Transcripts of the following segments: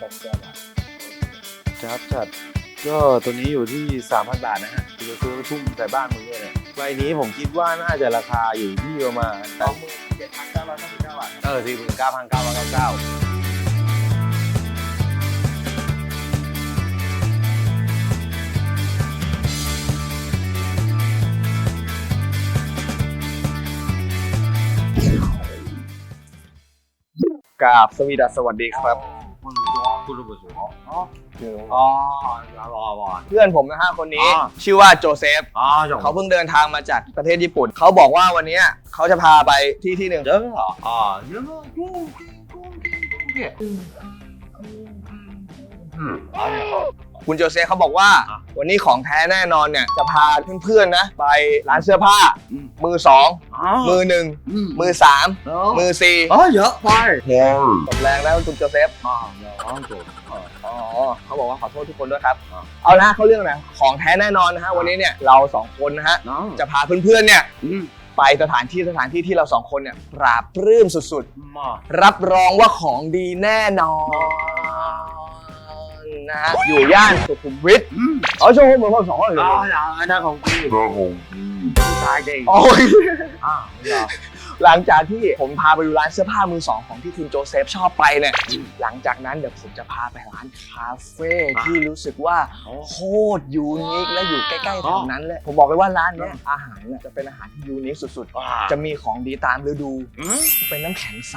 จัดจัดจัดจัดก็ตัวนี้อยู่ที่ 3,000 บาทนะฮะจะซื้อทุ่มใส่บ้านมึงด้วยเนี่ยใบนี้ผมคิดว่าน่าจะราคาอยู่ที่ประมาณสองหมื่นเจ็ดพันเก้าร้อยเก้าสิบเก้าบาทเออสี่หมื่นเก้าพันเก้าร้อยเก้าเก้ากราบสวีดัสสวัสดีครับ คุณร้องคุณรู้สึกอ๋ออ๋อรอรอรอเพื่อนผมนะฮะคนนี้อ่าชื่อว่าโจเซฟอ๋อจงเขาเพิ่งเดินทางมาจากประเทศญี่ปุ่น เขาบอกว่าวันเนี้ยเขาจะพาไปที่ที่หนึ่งเจอเหรออ๋อเยอะมากกุ้งกุ้งกุ้งกุ้งอืมอ๋อเนี่ย คุณโจเซฟเขาบอกว่า อะวันนี้ของแท้แน่นอนเนี่ย จะพาเพื่อนๆนะ ไปร้านเสื้อผ้า อืม มือสองอ๋อมือหนึ่งอืมมือสามเออมือสี่อ๋อเยอะไปตบแรงแล้วคุณโจเซฟอ๋อเดี๋ยวร้องจบอ๋อ อ๋อเขาบอกว่าขอโทษทุกคนด้วยครับ อะ เอาละเขาเรื่องอะไรของแท้แน่นอนนะฮะวันนี้เนี่ยเราสองคนนะฮะน้องจะพาเพื่อนๆเนี่ยอืมไปสถานที่สถานที่ที่เราสองคนเนี่ยปราบปลื้มสุดๆมารับรองว่าของดีแน่นอน นะฮะ อยู่ย่านสุขุมวิทอืมเอาช่วงเหมือนคนสองคนเลยอ๋ออย่างนั้นของกูของผู้ชายเด็กโอ้ยอ่าเหรอหลังจากที่ผมพาไปดูร้านเสื้อผ้ามือสองของที่คุณโจเซฟชอบไปเนี่ย หลังจากนั้นเดี๋ยวผมจะพาไปร้านคาเฟ่ที่รู้สึกว่าโคตรยูนิคและอยู่ใกล้ๆแถวนั้นเลย ผมบอกเลยว่าร้านเนี้ยอาหารเนี่ยจะเป็นอาหารที่ยูนิคสุดๆ จะมีของดีตามฤดูอืมเป็นน้ำแข็งใส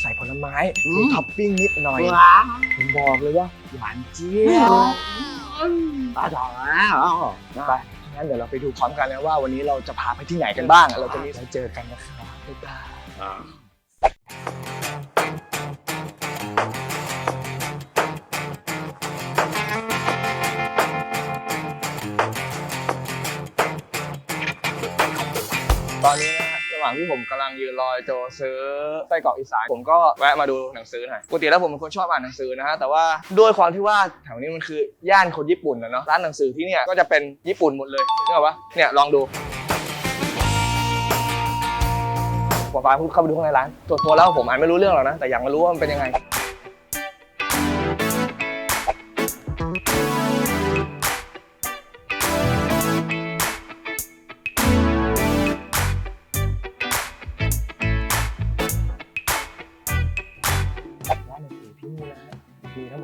ใส่ผลไม้อืมมีท็อปปิ้งนิดหน่อยว้าวผมบอกเลยว่าหวานเจี๊ยบตาจ๋าแล้วไปงั้นเดี๋ยวเราไปดูพร้อมกันนะว่าวันนี้เราจะพาไปที่ไหนกันบ้าง เราจะมีเราเจอกันนะครับบ๊ายบายตอนนี้นะฮะ ระหว่างที่ผมกำลังยืนรอโจซื้อไส้กรอกอีสานผมก็แวะมาดูหนังสือหน่อยปกติแล้วผมเป็นคนชอบอ่านหนังสือนะฮะแต่ว่าด้วยความที่ว่าแถวนี้มันคือย่านคนญี่ปุ่นนะเนาะร้านหนังสือที่เนี่ยก็จะเป็นญี่ปุ่นหมดเลยนึกออกปะเนี่ยลองดูผมฟ้าพูดเข้าไปดูข้างในร้านตัวตัวแล้วผมอ่านไม่รู้เรื่องหรอกนะแต่อยากมารู้ว่ามันเป็นยังไง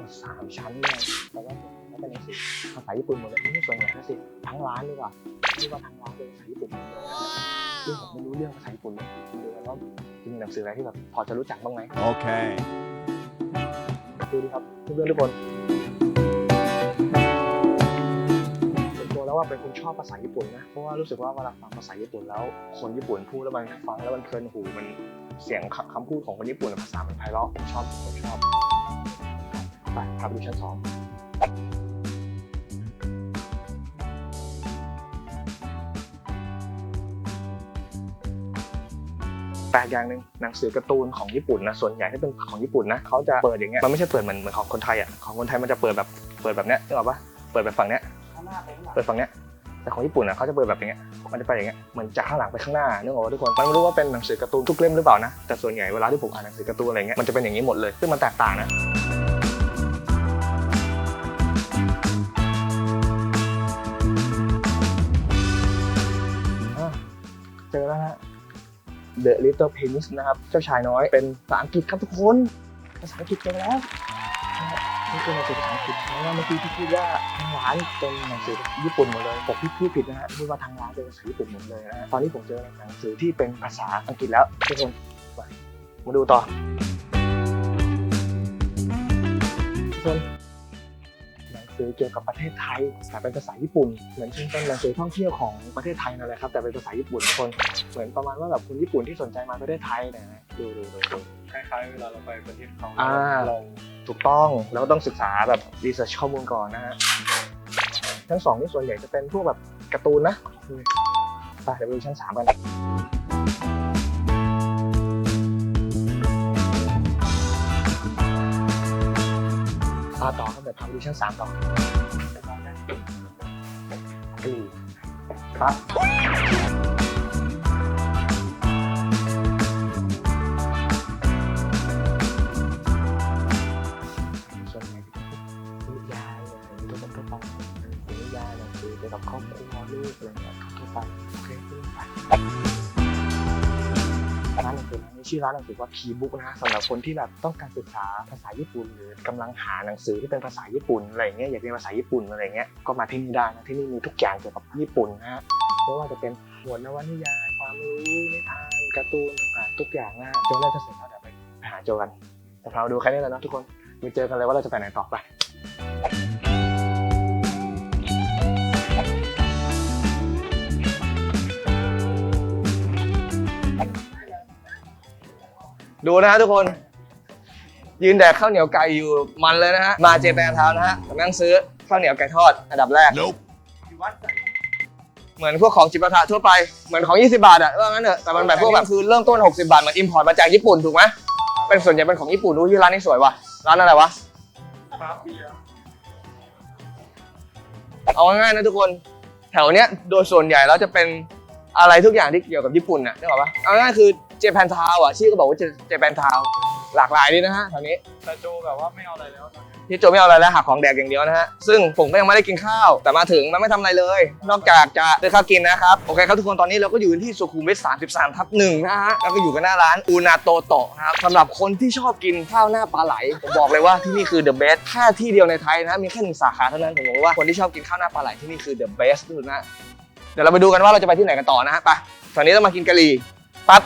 มีทั้งหมด3ชั้นเลยแต่ว่าเขาเป็นหนังสือภาษาญี่ปุ่นหมดเลยนี่ส่วนใหญ่ก็สิทั้งร้านดีกว่าที่ว่าทั้งร้านเป็นภาษาญี่ปุ่นหมดเลยซึ่งผมไม่รู้เรื่องภาษาญี่ปุ่นเลยดูกันว่าจะมีหนังสืออะไรที่แบบพอจะรู้จักบ้างไหม Okay. ดูดิครับเพื่อนๆทุกคนวนตัวแล้วว่าเป็นคนชอบภาษาญี่ปุ่นนะ เพราะว่ารู้สึกว่าเวลาฟังภาษาญี่ปุ่นแล้ว คนญี่ปุ่นพูดแล้วมันฟังแล้วมันเพลินหู มันเสียงคคำพูดของคนญี่ปุ่นภาษามันไพเราะชอบผมชอบ ไปพาไปดูชั้นสองแปลกอย่างหนึ่งหนังสือการ์ตูนของญี่ปุ่นนะส่วนใหญ่ที่เป็นของญี่ปุ่นนะเขาจะเปิดอย่างเงี้ยมันไม่ใช่เปิดเหมือนเหมือนของคนไทยอะของคนไทยมันจะเปิดแบบเปิดแบบเนี้ยนึกออกปะเปิดแบบฝั่งเนี้ยข้างหน้าไปข้างหลังเปิดฝั่งเนี้ยแต่ของญี่ปุ่นนะเขาจะเปิดแบบอย่างเงี้ยมันจะไปอย่างเงี้ยเหมือนจากข้างหลังไปข้างหน้านึกออกปะทุกคนมันไม่รู้ว่าเป็นหนังสือการ์ตูนทุกเล่มหรือเปล่านะแต่ส่วนใหญ่เวลาที่ผมอ่านหนังสือการ์ตูนอะไรเงี้ยมันจะเป็นอย่างนี้หมดเลยซึ่งมันแตกต่างนะอะ The Little Prince นะครับ เจ้าชายน้อยเป็นภาษาอังกฤษครับทุกคน ภาษาอังกฤษเจอแล้วนี่คือหนังสือภาษาอังกฤษเพราะว่าเมื่อกี้ที่พูดว่าทางร้านเป็นหนังสือญี่ปุ่นหมดเลยผมพี่พูดผิดนะฮะพูดว่าทางร้านเป็นภาษาญี่ปุ่นหมดเลยนะตอนนี้ผมเจอหนังสือที่เป็นภาษาอังกฤษแล้วทุกคนมาดูต่อทุกคน หนังสือเกี่ยวกับประเทศไทยแต่เป็นภาษาญี่ปุ่น เหมือนเป็นหนังสือท่องเที่ยวของประเทศไทยนั่นแหละครับ แต่เป็นภาษาญี่ปุ่นคน เหมือนประมาณว่าแบบคนญี่ปุ่นที่สนใจมาประเทศไทยเนี่ยนะดูดูดูดูคล้ายๆเวลาเราไปประเทศเขาอ่าเราถูกต้องแล้วต้องศึกษาแบบรีเสิร์ชข้อมูลก่อนนะฮะชั้นสองนี่ส่วนใหญ่จะเป็นพวกแบบการ์ตูนนะไปเดี๋ยวไปดูชั้นสามกัน อ่าต่อครับเดี๋ยวพาไปดูชั้นสามต่ออืมครับ ชื่อร้านหนังสือว่าคีบุ๊กนะฮะสำหรับคนที่แบบต้องการศึกษาภาษาญี่ปุ่น หรือกำลังหาหนังสือที่เป็นภาษาญี่ปุ่นอะไรเงี้ยอยากเรียนภาษาญี่ปุ่นอะไรเงี้ยก็มาที่นี่ได้นะที่นี่มีทุกอย่างเกี่ยวกับญี่ปุ่นนะฮะไม่ว่าจะเป็นหมวดนวนิยายความรู้นิทานการ์ตูนต่างๆทุกอย่างนะฮะโจน่าจะเสร็จแล้วเดี๋ยวไปหาโจกันแต่เราดูแค่นี้แล้วนะทุกคนไปเจอกันเลยว่าเราจะไปไหนต่อไป ดูนะฮะทุกคน ยืนแดกข้าวเหนียวไก่อยู่มันเลยนะฮะ มาเจแปนทาวน์นะฮะผมนั่งซื้อข้าวเหนียวไก่ทอดอันดับแรก เหมือนพวกของจิปาถะทั่วไป เหมือนของ 20 บาทอะว่างั้นเถอะแต่มันแบบพวกแบบคือเริ่มต้น 60 บาทเหมือนอิมพอร์ตมาจากญี่ปุ่นถูกไหมเป็นส่วนใหญ่เป็นของญี่ปุ่นดูที่ร้านนี้สวยว่ะ ร้านอะไรวะ เอาง่ายๆนะทุกคน แถวเนี้ยโดยส่วนใหญ่แล้วจะเป็นอะไรทุกอย่างที่เกี่ยวกับญี่ปุ่นน่ะนึกออกปะเอาง่ายๆคือเจแปนทาวอะชื่อก็บอกว่าเจแปนทาวหลากหลายดีนะฮะแถวนี้แต่โจแบบว่าไม่เอาอะไรแล้วตอนนี้พี่โจไม่เอาอะไรแล้วหาของแดกอย่างเดียวนะฮะซึ่งผมก็ยังไม่ได้กินข้าว แต่มาถึงมันไม่ทำอะไรเลย นอกจากจะซื้อข้าวกินนะครับโอเคครับทุกคนตอนนี้เราก็อยู่ที่สุขุมวิท33ทับหนึ่งนะฮะแล้วก็อยู่กันหน้าร้านอูนาโตโตะนะครับสำหรับคนที่ชอบกินข้าวหน้าปลาไหลผมบอกเลยว่าที่นี่คือ the best แค่ที่เดียวในไทยนะมีแค่หนึ่งสาขาเท่านั้นผมบอกเลยว่าคนที่ชอบกินข้าวหน้าปลาไหลที่นี่คือ the best ที่สุดนะเดี๋ยวเราไปดูกันว่าเราจะไปที่ไหนกันต่อนะฮะไปตอนนี้เรามากินกะหรี่ปั๊บ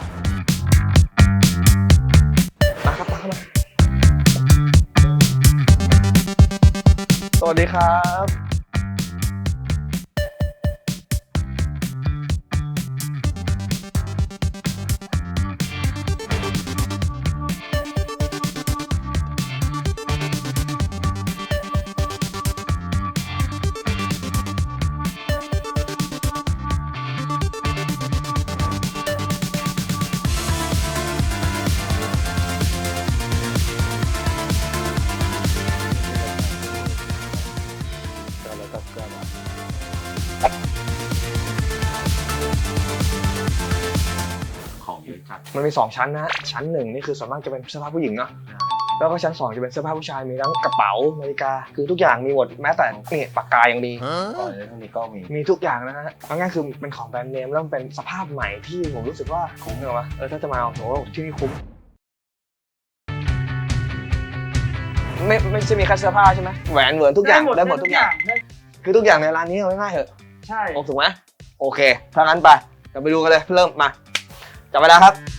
วัสดีครับ มันมีสองชั้นนะฮะชั้นหนึ่งนี่คือส่วนมากจะเป็นเสื้อผ้าผู้หญิงเนาะแล้วก็ชั้นสองจะเป็นเสื้อผ้าผู้ชายมีทั้งกระเป๋านาฬิกา คือทุกอย่างมีหมดแม้แต่นี่ปากกายังดีก่อนเลยทั้งนี้ก็มีมีทุกอย่างนะฮะเอาง่ายๆคือเป็นของแบรนด์เนมแล้วมันเป็นสภาพใหม่ที่ผมรู้สึกว่าคุ้มเหรอวะเออถ้าจะมาผมว่าที่นี่คุ้มไม่ไม่ใช่มีแค่เสื้อผ้าใช่ไหมแหวนเหมือนทุกอย่างได้หมดทุกอย่างได้คือทุกอย่างในร้านนี้เอาง่ายๆเถอะใช่โอถูกไหมโอเคถ้างั้นไปเดี๋ยวไปดูกันเลยเริ่มมาจับเวลาครับ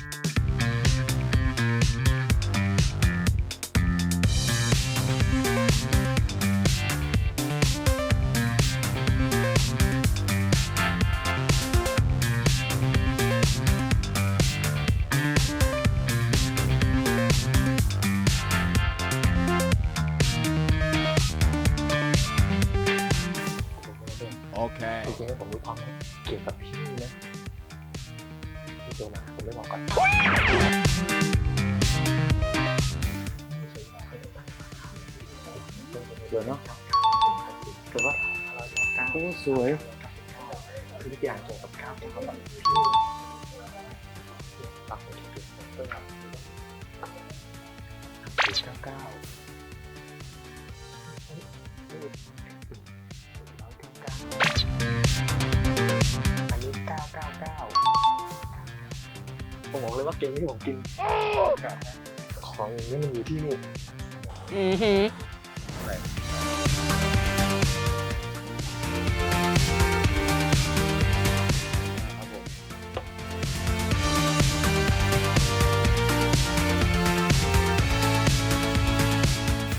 เคจริงๆผมรู้ความเกี่ยวกับพี่นะพี่โจมาผมไม่บอกก่อนเดี๋ยวเนาะแต่ว่าโอ้สวยทุกอย่างเกี่ยวกับข้าวเกี่ยวกับแบบพี่ปักหมุดถูกๆเพื่อครับเก้าเก้า ผมบอกเลยว่าเกมที่ผมกินของอย่างนี้มันอยู่ที่นี่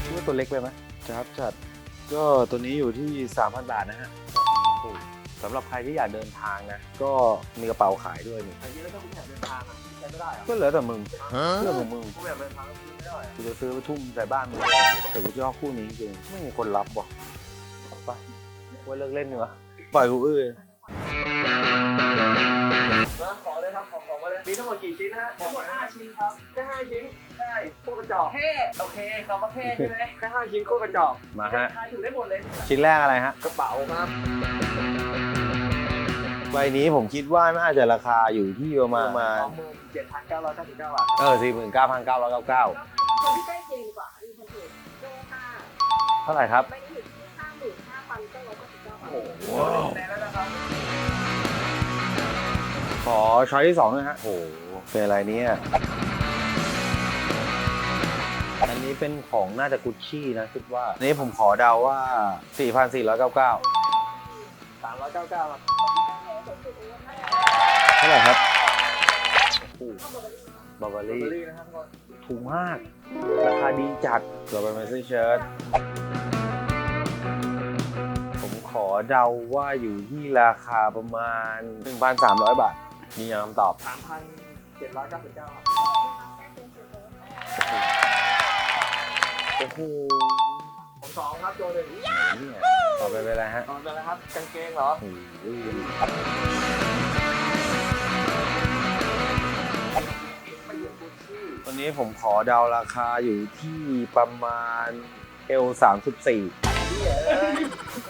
คิดว่าตัวเล็กไปไหมจัดจัดก็ตัวนี้อยู่ที่ 3,000 บาทนะฮะถูก สำหรับใครที่อยากเดินทางนะ ก็มีกระเป๋าขายด้วยนี่อันนี้แล้วถ้าคุณอยากเดินทางอะใช้ไม่ได้เหรอก็เหลือแต่มึงเรื่องของมึงผมอยากเดินทางแล้วซื้อไม่ได้เหรอกูจะซื้อไปทุ่มใส่บ้านมึงแต่กูชอบคู่นี้จริงๆไม่มีคนรับว่ะไปว่าเลิกเล่นดีกว่าปล่อยกูเอ้ยมาขอเลยครับขอของมาเลยมีทั้งหมดกี่ชิ้นฮะทั้งหมด5ชิ้นครับแค่5ชิ้นใช่โคตรกระจอกเท่โอเคคำว่าเท่ใช่ไหมแค่5ชิ้นโคตรกระจอกมาฮะทายถูกได้หมดเลย ชิ้นแรกอะไรฮะกระเป๋าครับ ใบนี้ผมคิดว่าน่าจะราคาอยู่ที่ประมาณประมาณสองหมื่นเจ็ดพันเก้าร้อยเก้าสิบเก้าบาทเออสี่หมื่นเก้าพันเก้าร้อยเก้าเก้าคนที่ใกล้เคียงดีกว่ามีคนอื่นโลห้าเท่าไหร่ครับไม่ได้อยู่ที่ห้าหมื่นห้าพันเก้าร้อยเก้าสิบเก้าบาทโอ้โหแน่แล้วนะครับขอช้อยที่สองด้วยฮะโอ้โหเป็นอะไรเนี่ยอันนี้เป็นของน่าจะกุชชี่นะคิดว่าอันนี้ผมขอเดาว่า 4,499สามร้อยเก้าเก้าครับ เท่าไหร่ครับโอ้โหบาบาเบอรี่ร์รี่นะครับทุกคนถูกมาก ราคาดีจัดเราไปเมสซี่เชิร์ตผมขอเดาว่าอยู่ที่ราคาประมาณ 1,300 บาท มีคำตอบสามพันเจ็ดร้อยเก้าสิบเก้าครับโอ้โหผม สองครับโจหนึ่งเนี่ยต่อไปเป็นอะไรฮะต่อไปนะครับกางเกงเหรอโอ้โหไม่อยู่กุชชี่ตัวนี้ผมขอเดาราคาอยู่ที่ประมาณ L 3 4นี่เอ้ย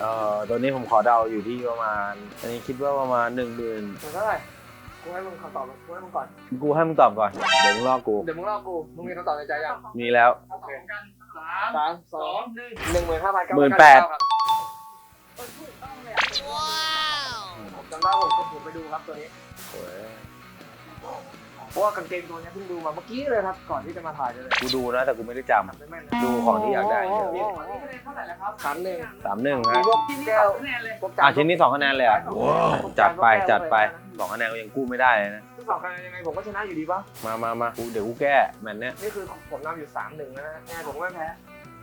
เอ่อตัวนี้ผมขอเดาอยู่ที่ประมาณ อันนี้คิดว่าประมาณ1 0,000เหมือนเท่าไหร่กูให้มึงคำตอบกูให้มึงก่อน กูให้มึงตอบก่อน เดี๋ยวมึงลอกกู เดี๋ยวมึงเล่ากู มึงมีคำตอบในใจยัง มีแล้วโอเคกัน สามสามสสอองงหนึ่งหนึ่งหมื่นห้าพันเก้าหมื่นแปดครับคนถูกต้องเลยอะผมจำได้ผมก็ผมไปดูครับตัวนี้ โอ้ย เพราะว่ากางเกงตัวนี้เพิ่งดูมาเมื่อกี้เลยครับ ก่อนที่จะมาถ่ายเลยกูดูนะแต่กูไม่ได้จจำไม่แม่นนะำดูของที่อยากได้เนี่ยนี่อันนี้คะแนนเท่าไหร่แล้วครับสามหนึ่งสามหนึ่งมีฮะพวกที่นี่แก้วคะแนนเลยพวกอะจานชิ้นนี้สองคะแนนเลยอะพวกจัดไปพวกแก้วจัดไปเลยนะสองคะแนนก็ยังกู้ไม่ได้เลยนะสองคะแนนยังไงผมก็ชนะอยู่ดีปะมามามากูเดี๋ยวกูแก้แมตช์เนี้ยนี่คือผมนำอยู่สามหนึ่งนะฮะยังไงผมก็ไม่แพ้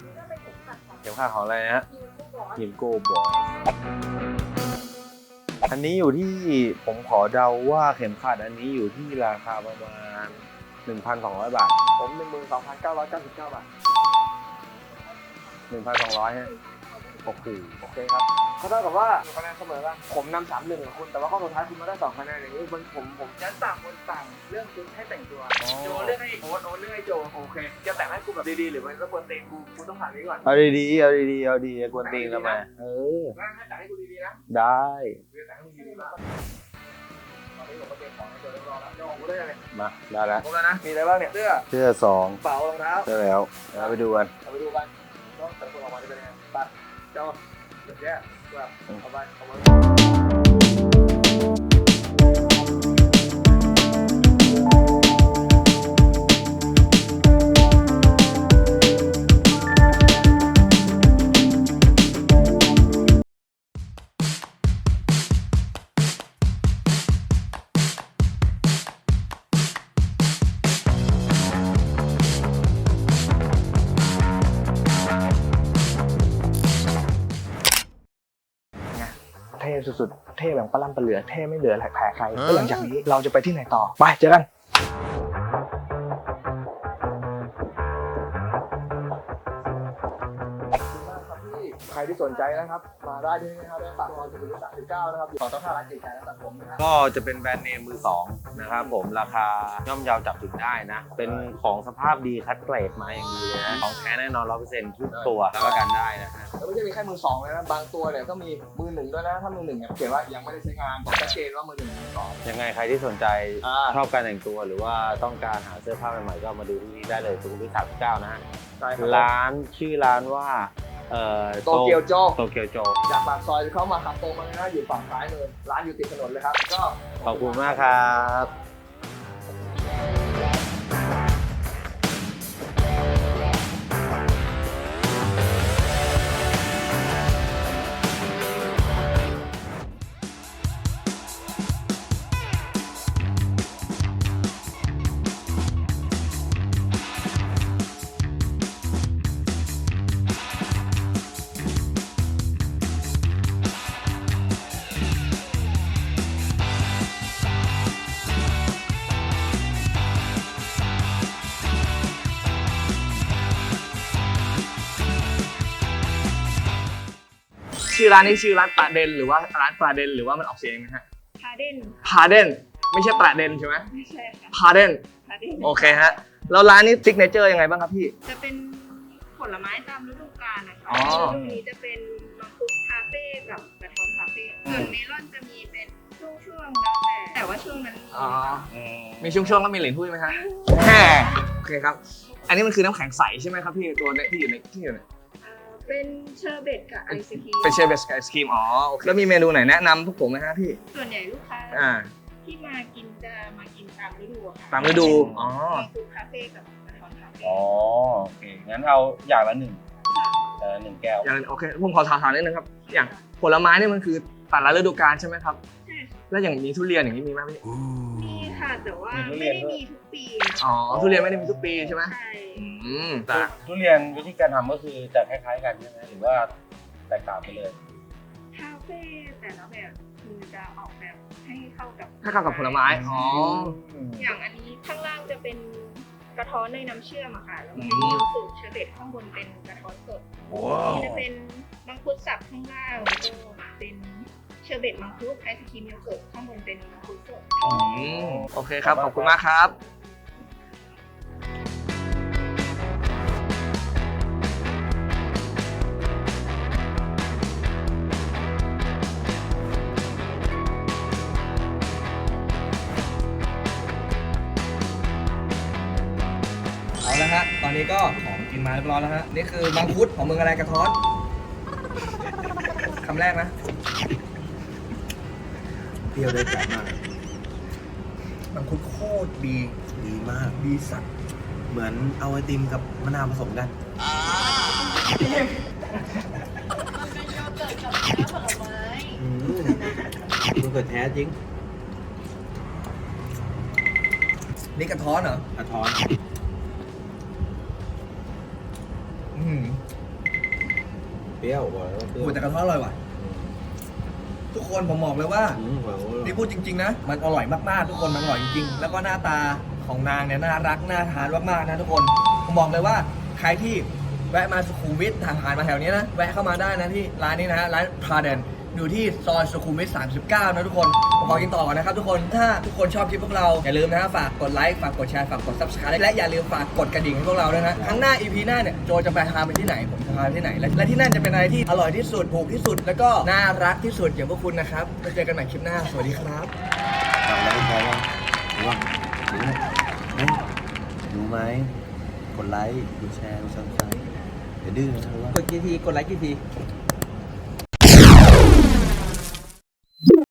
นี่ก็เป็นเข็มขัดของเดี๋ยวค่าของอะไรนะฮะทีมผู้บอลยิมโก้บอล อันนี้อยู่ที่ผมขอเดาว่าเข็มขัดอันนี้อยู่ที่ราคาประมาณ 1,200 บาท ผมหนึ่งหมื่นสองพันเก้าร้อยเก้าสิบเก้าบาท 1,200ฮะ โอ้โหโอเคครับเขาเท่ากับว่าคะแนนเสมอกันผมนำสามหนึ่งกับคุณ แต่ว่าข้อสุดท้ายคุณมาได้สองคะแนนอย่างนี้ผมผมผมยันต่างคนต่างเรื่องชุดให้แต่งตัว โจเรื่องให้โอ๊ตโอ๊ตเรื่องให้โจโอเค จะแต่งให้กูแบบดีๆหรือมันก็ควรเตะกูกูต้องผ่านนี้ก่อนเอาดีๆเอาดีๆเอาดีๆกวนตีนทำไมเออ งั้นให้แต่งให้กูดีๆนะได้เรียนแต่งให้มึงดีๆมากตอนนี้ผมมาเตรียมของให้โจเรียบร้อยแล้วโจกูได้ยังไงมาได้แล้วครบแล้วนะมีอะไรบ้างเนี่ยเสื้อเสื้อสองกระเป๋ารองเท้าได้แล้วเราไปดูกันเอาไปดูกันว่าแต่ละคนออกมาจะเป็นยังไง ไปโจเดี๋ยวแยกแบบเอาไปเอาไป ดๆเท่แบบปลาล่ำปลาเหลือเท่ไม่เหลือแผลใครแล้วหลังจากนี้เราจะไปที่ไหนต่อไปเจอกันใครที่สนใจนะครับ มาได้ที่นี่นะครับตัดตอนสุขุมวิท39นะครับอยู่ต่อต้องห้าร้านเก๋ไก่และตัดผมนะครับก็จะเป็นแบรนด์เนมมือสองนะครับผมราคาย่อมเยาวจับถึงได้นะ เป็นของสภาพดีคัดเกรดมาอย่างดีเลยนะของแท้แน่นอนร้อยเปอร์เซ็นต์ทุกตัวรับประกันได้นะฮะแล้ว ไม่ใช่มีแค่มือสองเลยนะ บางตัวเนี่ยก็มีมือหนึ่งด้วยนะ ถ้ามือหนึ่งเนี่ยเขียนว่ายังไม่ได้ใช้งานบอกชัดเจนว่ามือหนึ่งมือสอง ยังไงใครที่สนใจอ่า ชอบการแต่งตัวหรือว่าต้องการหาเสื้อผ้าใหม่ๆก็มาดูที่นี่ได้เลยสุขุมวิท39 นะฮะ ใช่ครับร้านชื่อร้านว่าเอ่อโตเกียวโจ โตเกียวโจ จากปากซอยเข้ามาขับตรงมาเลยนะอยู่ฝั่งซ้ายมือร้านอยู่ติดถนนเลยครับ ก็ ขอบคุณมากครับ ชื่อร้านนี้ชื่อร้านปลาเดนหรือว่าร้านปลาเดนหรือว่ามันออกเสียงยังไงฮะพาเดนพาเดนไม่ใช่ปลาเดนใช่ไหมไม่ใช่ค่ะพาเดนพาเดนโอเคฮะแล้วร้านนี้ซิกเนเจอร์ยังไงบ้างครับพี่ จะเป็นผลไม้ตามฤดูกาลนะคะอ๋อ ฤดูนี้จะเป็นมังคุดคาเฟ่กับกระท้อนคาเฟ่ส่วนเมลอนจะมีเป็นช่วงๆแล้วแต่แต่ว่าช่วงนั้นมีอ๋อ มีช่วงๆแล้วมีเหรียญถ้วยไหมฮะแหมโอเคครับ อันนี้มันคือน้ำแข็งใสใช่ไหมครับพี่ตัวเนี้ที่อยู่ในที่อยู่ใน เอ่อเป็นเชอร์เบตกับไอศครีมเป็นเชฟเบสไอศครีมอ๋อโอเคแล้วมีเมนูไหนแนะนำพวกผมไหมฮะพี่ส่วนใหญ่ลูกค้าอ่า ที่มากินจะมากินตามฤดูอะค่ะตามฤดูอ๋อ มังคุดคาเฟ่กับกระท้อนคาเฟ่อ๋อโอเคงั้นเอาอย่างละหนึ่งอย่างละหนึ่งแก้วอย่างโอเคผมขอถามถามนิดนึงครับ อย่าง ผลไม้เนี่ยมันคือแต่ละฤดูกาลใช่ไหมครับ ใช่ค่ะแล้วอย่างมีทุเรียนอย่างนี้มีไหมพี่มีค่ะแต่ว่ามีทุเรีไม่ยนได้ด้วยมีทุกปีนะอ๋อทุเรียนไม่ได้มีทุกปีใช่ไหมใช่อื มแต่ทุเรียนวิธีการทำก็คือจะคล้ายๆกันใช่ไหมหรือว่าแตกต่างไปเลย คาเฟ่แต่ละแบบคือจะออกแบบให้เข้ากับถ้าเข้ากับผลไม้อ๋อ อย่างอันนี้ข้างล่างจะเป็นกระท้อนในน้ำเชื่อมอะค่ะแล้วอืก็มมีสูตรเชอร์เบตข้างบนเป็นกระท้อนสดว้าวนี่จะเป็นมังคุดสับข้างล่างแล้วก็เป็นเชอร์เบตมังคุดไอศครีมโยเกิร์ตข้างบนเป็นมังคุดสด อืมโอเคครับขอบคุณมากครับ ก็ของกินมาเรียบร้อยแล้วฮะ นี่คือมังคุดของเมืองอะไรกระท้อนคำแรกนะเปรี้ยวได้ใจมาก มังคุดโคตรดี ดีมาก ดีสัตว์ เหมือนเอาไอติมกับมะนาวผสมกันอืมมันเกิดแท้จริง นี่กระท้อนเหรอ กระท้อน อืมเปรี้ยวกว่าแล้วเปรี้ยวโอ้แต่กระท้อนอร่อยว่ะ ทุกคนผมบอกเลยว่า อืมกว่านี่พูดจริง ๆ นะ มันอร่อยมากๆ ทุกคน มันอร่อยจริงๆ แล้วก็หน้าตาของนางเนี่ยน่ารัก น่าทานมากๆ นะทุกคน ผมบอกเลยว่า ใครที่แวะมาสุขุมวิททางผ่านมาแถวนี้นะ แวะเข้ามาได้นะที่ร้านนี้นะฮะ ร้านพาเดน อยู่ที่ซอยสุขุมวิท39 นะทุกคนผมขอกินต่อก่อนนะครับทุกคนถ้าทุกคนชอบคลิปพวกเรา อย่าลืมนะฮะฝากกดไลค์ฝากกดแชร์ฝากกด subscribe และอย่าลืมฝากกดกระดิ่งให้พวกเราด้วยนะครั้งหน้า EP หน้าเนี่ยโจจะไปพาไปที่ไหนผมจะพาไปที่ไหนและและที่นั่นจะเป็นอะไรที่อร่อยที่สุดถูกที่สุด แล้วก็น่ารักที่สุดอย่างพวกคุณนะครับแล้วเจอกันใหม่คลิปหน้าสวัสดีครับทำแล้วก็พอว่าว่าดูนะเฮ้ยดูไหมกดไลค์กดแชร์กดซับสไครต์อย่าดื้อนะรู้ว่ากดกี่ที กดไลค์กี่ที